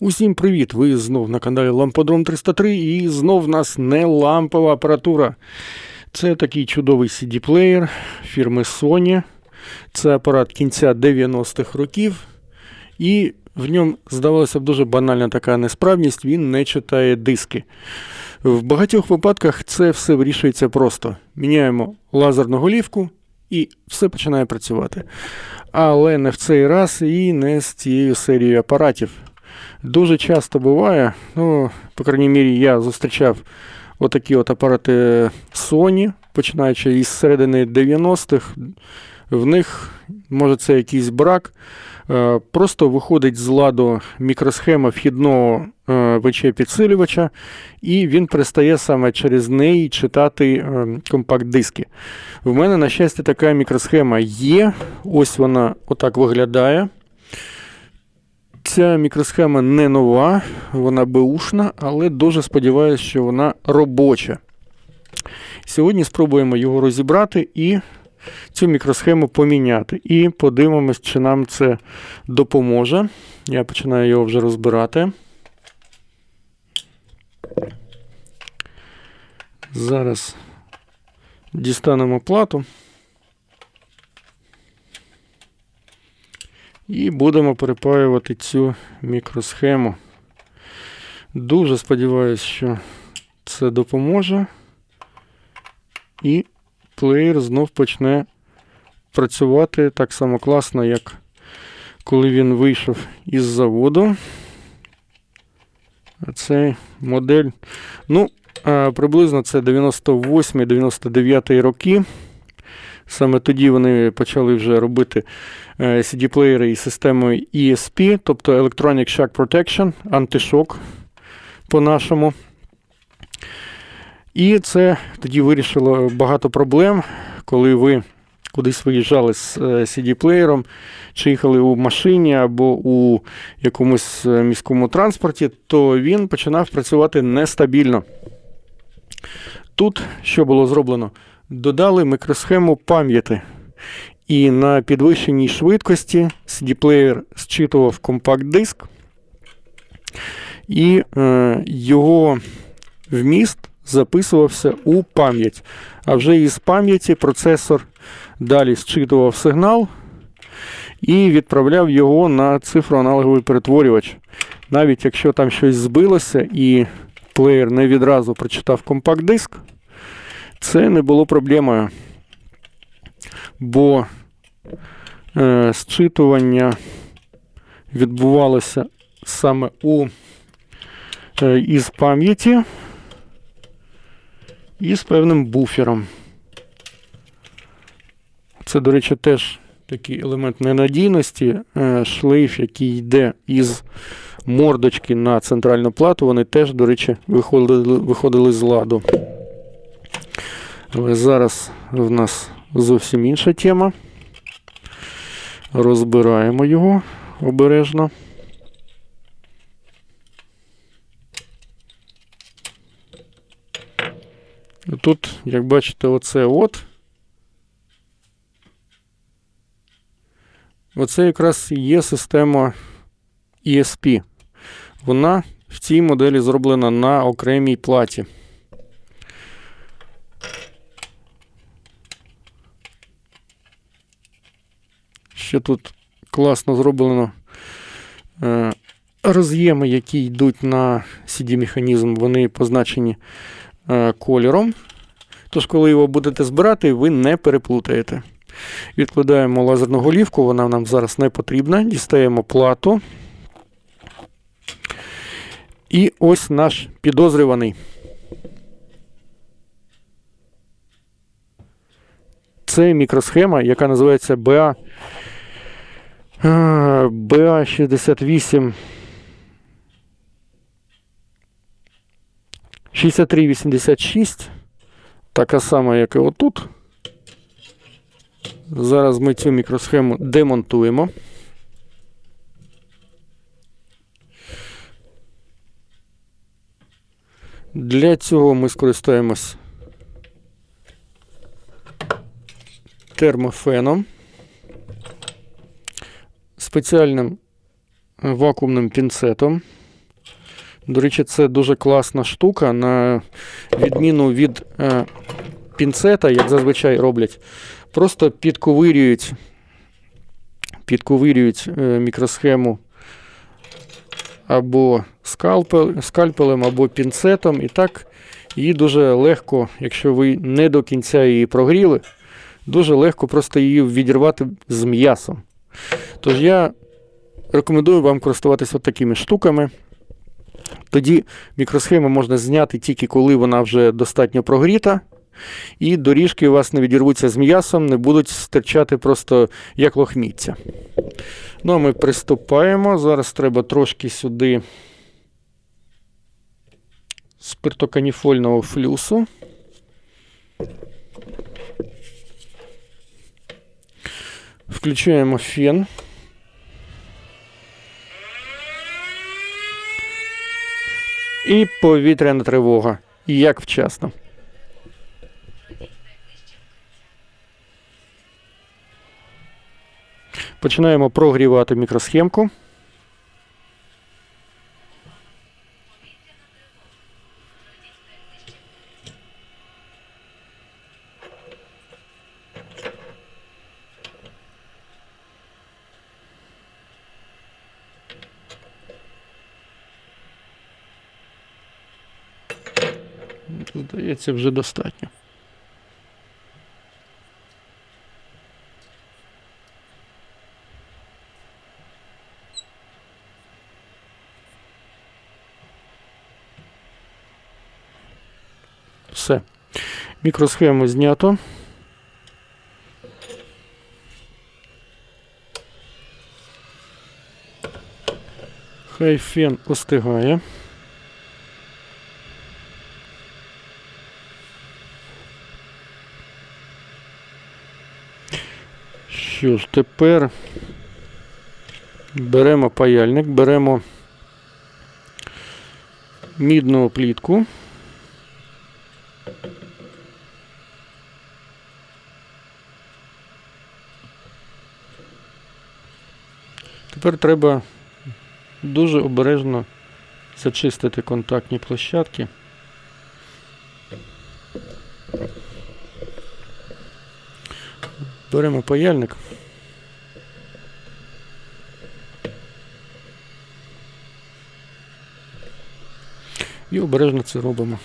Усім привіт! Ви знов на каналі Ламподром 303 і знов нас не лампова апаратура. Це такий чудовий CD-плеєр фірми Sony. Це апарат кінця 90-х років. І в ньому, здавалося б, дуже банальна така несправність, він не читає диски. В багатьох випадках це все вирішується просто. Міняємо лазерну голівку і все починає працювати. Але не в цей раз і не з цією серією апаратів. Дуже часто буває, ну, по крайній мірі, я зустрічав отакі от апарати Sony, починаючи із середини 90-х. В них, може, це якийсь брак. е, Просто виходить з ладу мікросхема вхідного е, ВЧ-підсилювача, і він перестає саме через неї читати е, компакт-диски. В мене, на щастя, така мікросхема є. Ось вона отак виглядає. Ця мікросхема не нова, вона беушна, але дуже сподіваюся, що вона робоча. Сьогодні спробуємо його розібрати і цю мікросхему поміняти. І подивимось, чи нам це допоможе. Я починаю його вже розбирати. Зараз дістанемо плату. І будемо перепаювати цю мікросхему. Дуже сподіваюся, що це допоможе. І плеєр знов почне працювати так само класно, як коли він вийшов із заводу. Це модель. Ну, приблизно це 98-99 роки. Саме тоді вони почали вже робити е, CD-плеєри із системою ESP, тобто Electronic Shock Protection, антишок по-нашому. І це тоді вирішило багато проблем, коли ви кудись виїжджали з е, CD-плеєром, чи їхали у машині або у якомусь е, міському транспорті, то він починав працювати нестабільно. Тут що було зроблено? Додали мікросхему пам'яті. І на підвищеній швидкості CD-плеєр зчитував компакт-диск, і е, його вміст записувався у пам'ять. А вже із пам'яті процесор далі зчитував сигнал і відправляв його на цифроаналоговий перетворювач. Навіть якщо там щось збилося і плеєр не відразу прочитав компакт-диск, це не було проблемою. Бо е, зчитування відбувалося саме у е, із пам'яті і з певним буфером. Це, до речі, теж такий елемент ненадійності. Е, шлейф, який йде із мордочки на центральну плату, вони теж, до речі, виходили, виходили з ладу. Але зараз в нас зовсім інша тема. Розбираємо його обережно. Тут, як бачите, оце от. Оце якраз є система ESP. Вона в цій моделі зроблена на окремій платі. Ще тут класно зроблено е, роз'єми, які йдуть на CD-механізм, вони позначені е, кольором. Тож, коли його будете збирати, ви не переплутаєте. Відкладаємо лазерну голівку, вона нам зараз не потрібна. Дістаємо плату. І ось наш підозрюваний. Це мікросхема, яка називається BA BA68 6386. Така сама, як і отут. Зараз ми цю мікросхему демонтуємо. Для цього ми скористаємось термофеном, спеціальним вакуумним пінцетом. До речі, це дуже класна штука, на відміну від е, пінцета, як зазвичай роблять, просто підковирюють, підковирюють е, мікросхему або скальпел, скальпелем, або пінцетом. І так її дуже легко, якщо ви не до кінця її прогріли, дуже легко просто її відірвати з м'ясом. Тож я рекомендую вам користуватися такими штуками. Тоді мікросхему можна зняти тільки коли вона вже достатньо прогріта, і доріжки у вас не відірвуться з м'ясом, не будуть стирчати просто як лохміття. Ну, а ми приступаємо. Зараз треба трошки сюди спиртоканіфольного флюсу. Включаємо фен. І повітряна тривога. Як вчасно. Починаємо прогрівати мікросхемку. Здається, вже достатньо. Все. Мікросхему знято. Хай фен остигає. Що тепер беремо паяльник, беремо мідну плітку. Тепер треба дуже обережно зачистити контактні площадки. Беремо паяльник. І обережно це робимо.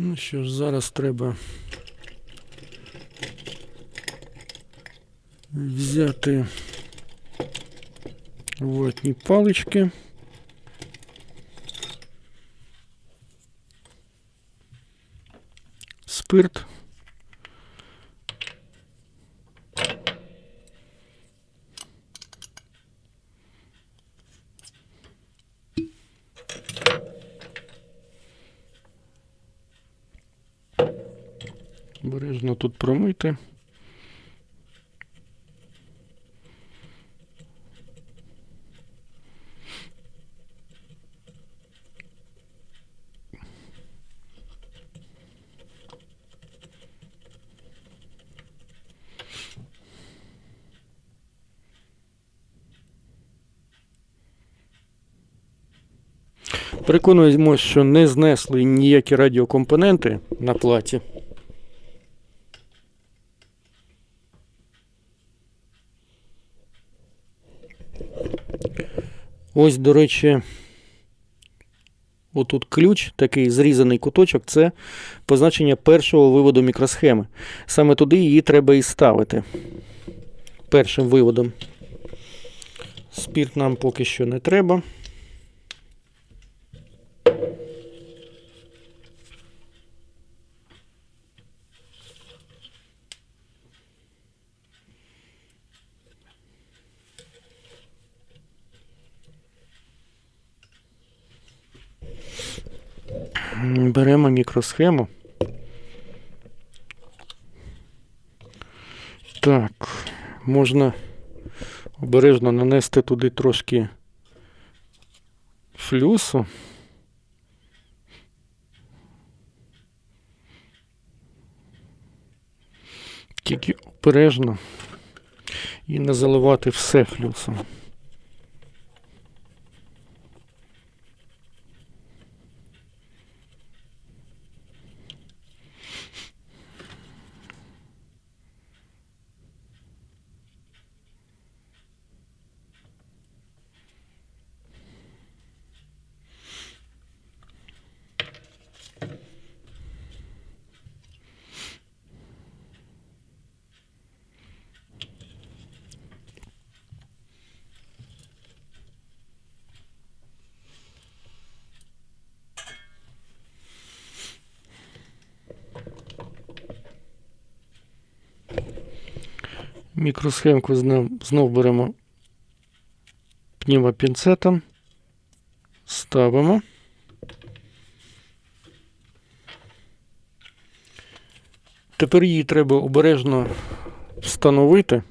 Ну що ж, зараз треба взяти ватні палички. Спирт. Обережно тут промити. Переконуємося, що не знесли ніякі радіокомпоненти на платі. Ось, до речі, Отут ключ, такий зрізаний куточок, це позначення першого виводу мікросхеми. Саме туди її треба і ставити. Першим виводом. Спірт нам поки що не треба. М, Беремо мікросхему. Так, можна обережно нанести туди трошки флюсу. Тільки обережно і не заливати все флюсом. Мікросхемку знов, беремо пневмопінцетом, ставимо. Тепер її треба обережно встановити.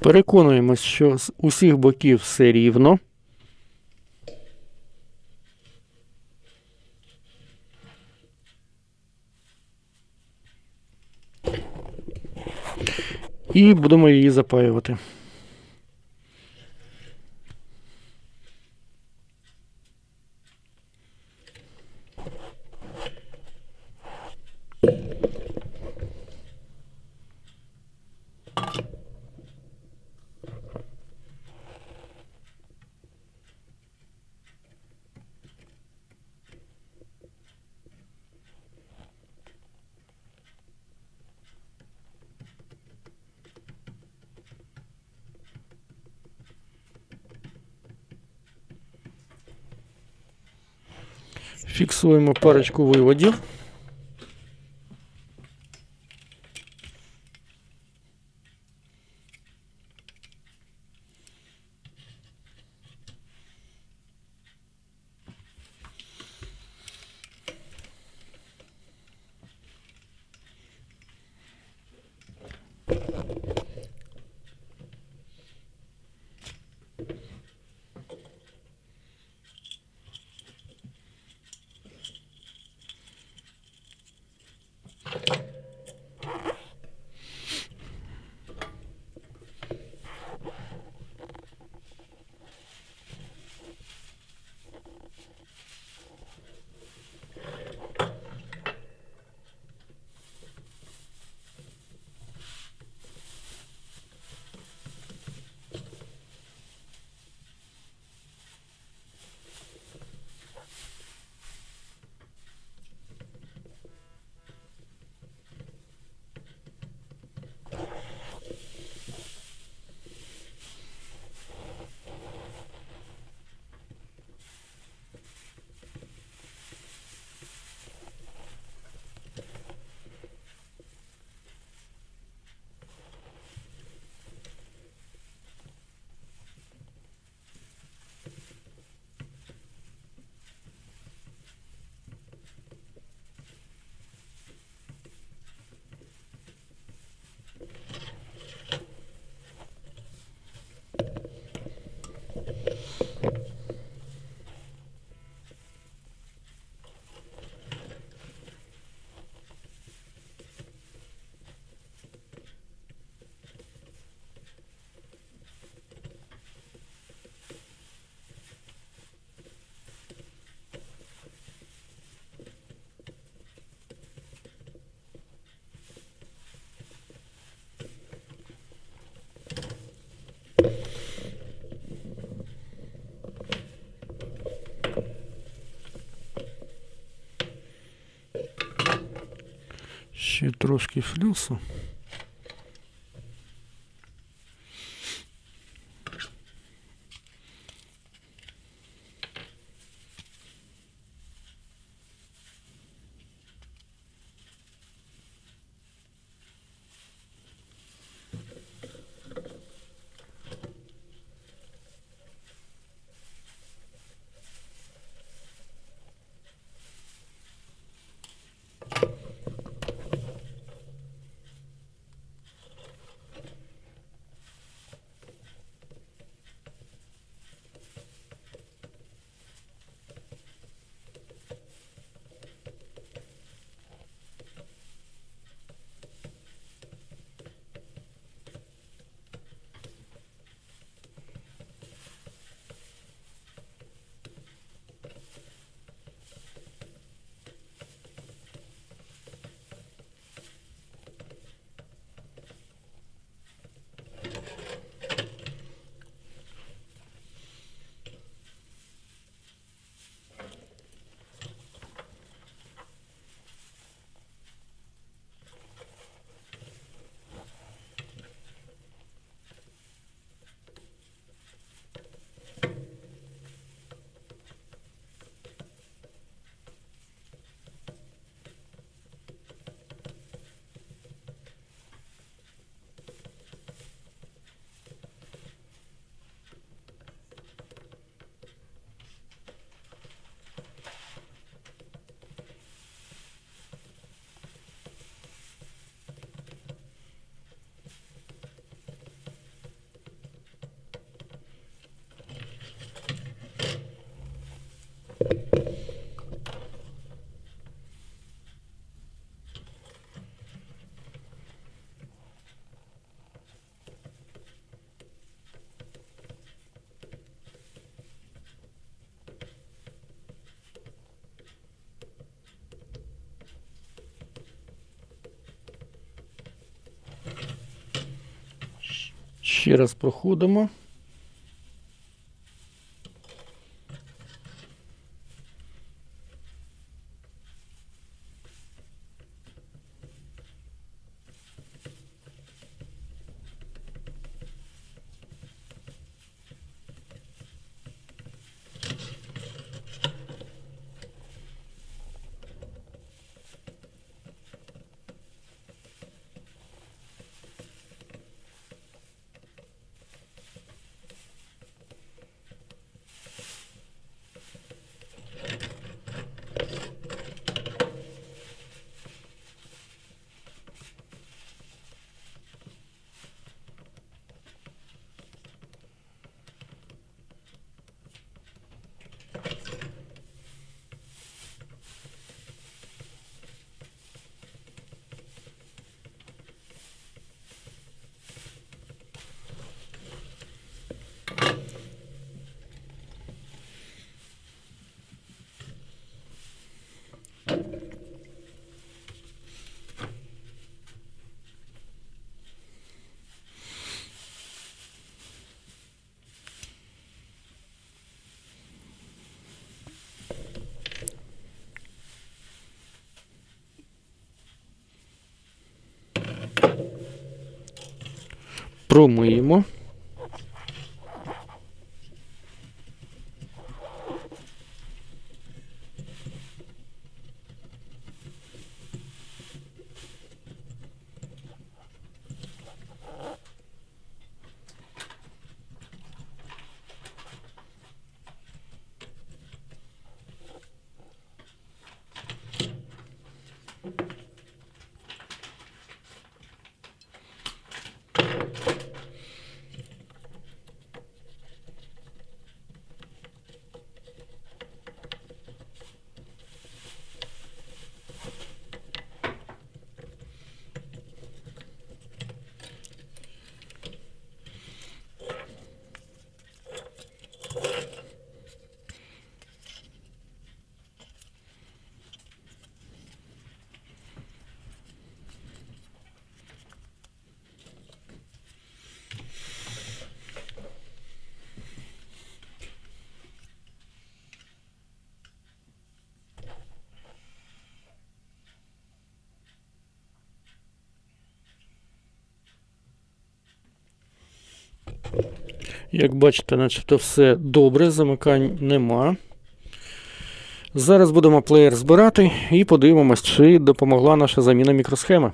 Переконуємось, що з усіх боків все рівно. І будемо її запаювати. Фіксуємо парочку виводів. Ще трошки флюсу. Ще раз проходимо. Промиємо. Як бачите, начебто все добре, замикань нема. Зараз будемо плеєр збирати і подивимось, чи допомогла наша заміна мікросхеми.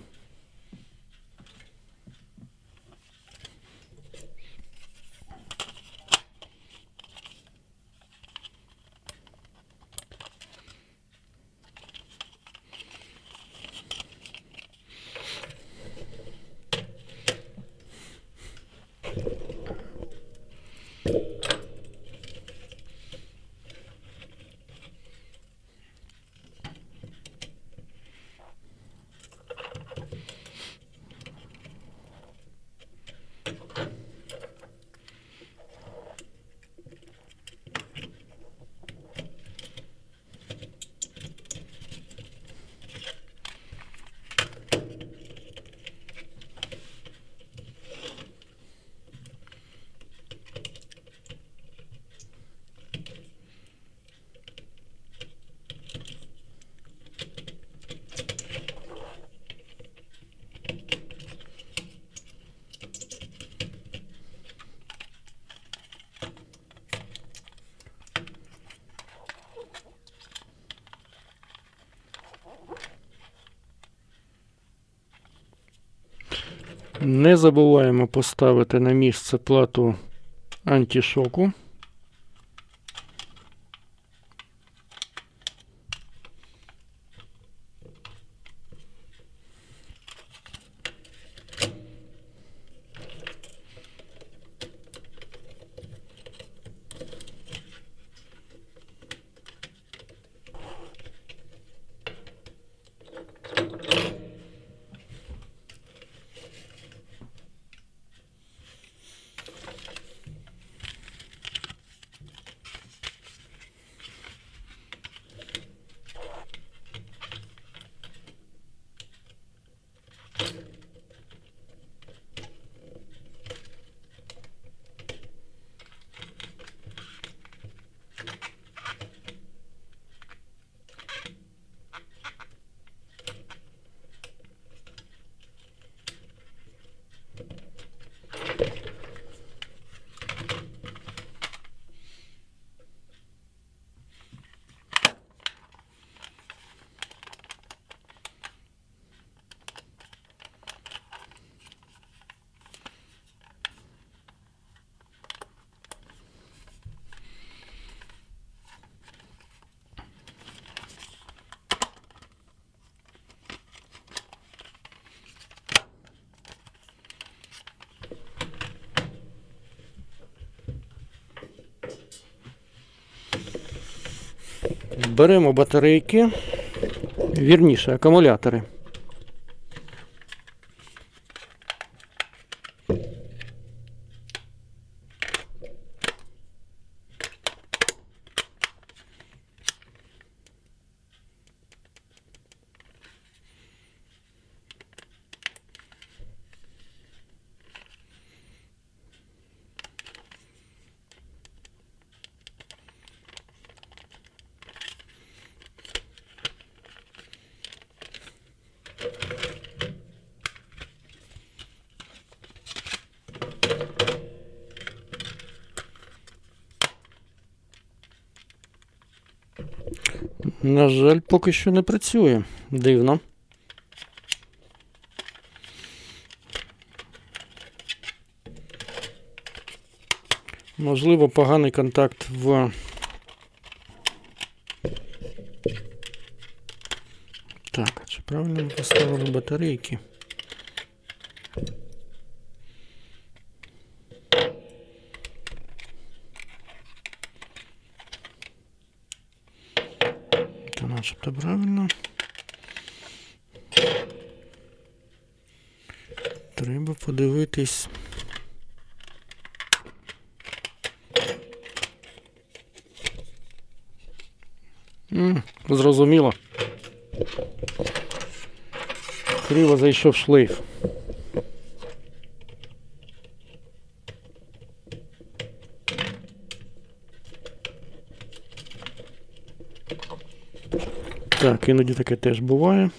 Не забуваємо поставити на місце плату антишоку. Беремо батарейки, вірніше, акумулятори. На жаль, поки що не працює. Дивно. Можливо, поганий контакт в. Так, чи правильно ми поставили батарейки? Начебто правильно. Треба подивитись. М, зрозуміло. Криво зайшов шлейф. Так, іноді таке теж буває.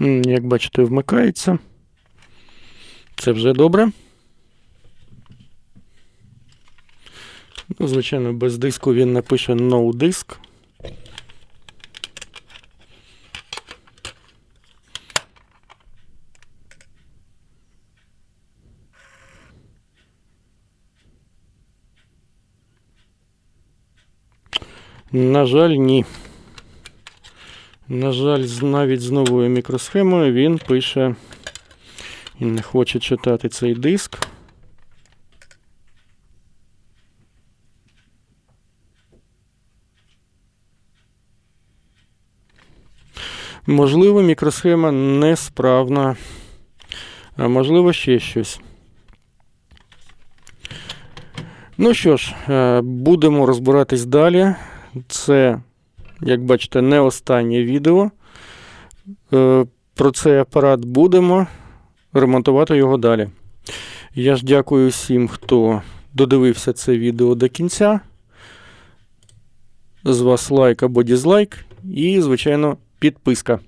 Як бачите, вмикається. Це вже добре. Ну, звичайно, без диску він напише no disk. На жаль, ні. На жаль, навіть з новою мікросхемою він пише і не хоче читати цей диск. Можливо, мікросхема несправна, а можливо, ще щось. Ну що ж, е, будемо розбиратись далі. Це, як бачите, не останнє відео. Е, Про цей апарат будемо ремонтувати його далі. Я ж дякую всім, хто додивився це відео до кінця. З вас лайк або дізлайк, і, звичайно, підписка.